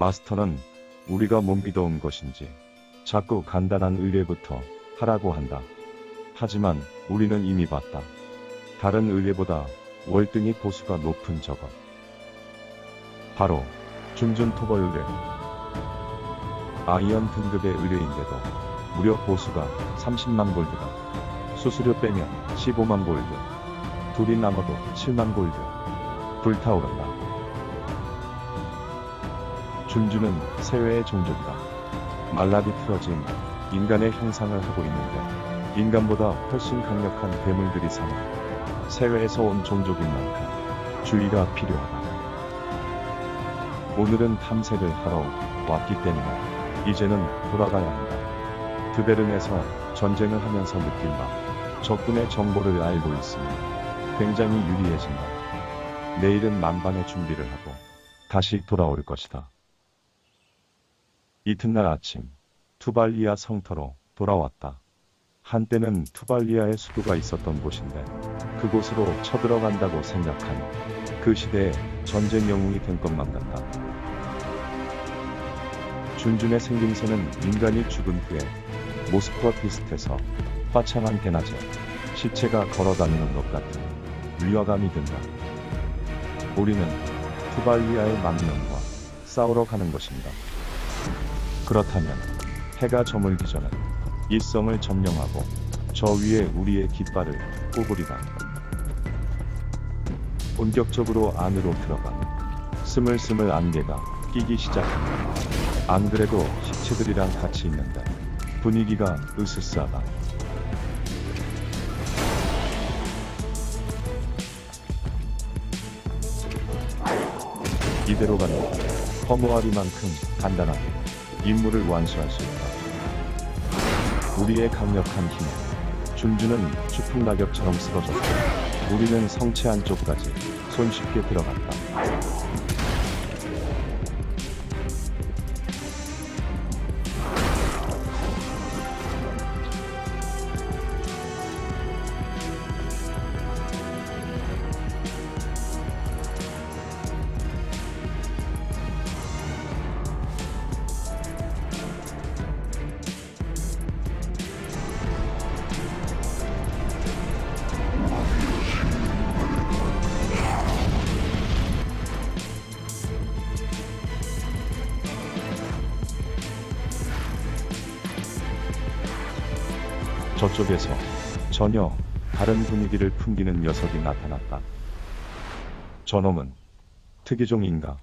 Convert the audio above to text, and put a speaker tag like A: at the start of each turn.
A: 마스터는 우리가 못 믿어온 것인지 자꾸 간단한 의뢰부터 하라고 한다. 하지만 우리는 이미 봤다. 다른 의뢰보다 월등히 보수가 높은 저것. 바로 준준 토벌 의뢰. 아이언 등급의 의뢰인데도 무려 보수가 30만 골드다. 수수료 빼면 15만 골드. 둘이 남아도 7만 골드. 불타오른다. 준주는 세외의 종족이다. 말라비 틀어진 인간의 형상을 하고 있는데 인간보다 훨씬 강력한 괴물들이 사는 세외에서 온 종족인 만큼 주의가 필요하다. 오늘은 탐색을 하러 왔기 때문에 이제는 돌아가야 한다. 드베른에서 전쟁을 하면서 느낀 바 적군의 정보를 알고 있으니 굉장히 유리해진다. 내일은 만반의 준비를 하고 다시 돌아올 것이다. 이튿날 아침 투발리아 성터로 돌아왔다. 한때는 투발리아의 수도가 있었던 곳인데 그곳으로 쳐들어간다고 생각하니 그 시대에 전쟁 영웅이 된 것만 같다. 준준의 생김새는 인간이 죽은 후에 모습과 비슷해서 화창한 대낮에 시체가 걸어다니는 것 같은 위화감이 든다. 우리는 투발리아의 망령과 싸우러 가는 것입니다. 그렇다면 해가 저물기 전에 이 성을 점령하고 저 위에 우리의 깃발을 꼽으리다. 본격적으로 안으로 들어가 스물스물 안개가 끼기 시작한다. 안 그래도 시체들이랑 같이 있는데 분위기가 으스스하다. 이대로 가면 허무하리만큼 간단하게 임무를 완수할 수 있다. 우리의 강력한 힘에 준주는 추풍 낙엽처럼 쓰러졌고 우리는 성체 안쪽까지 손쉽게 들어갔다. 저쪽에서 전혀 다른 분위기를 풍기는 녀석이 나타났다. 저놈은 특이종인가?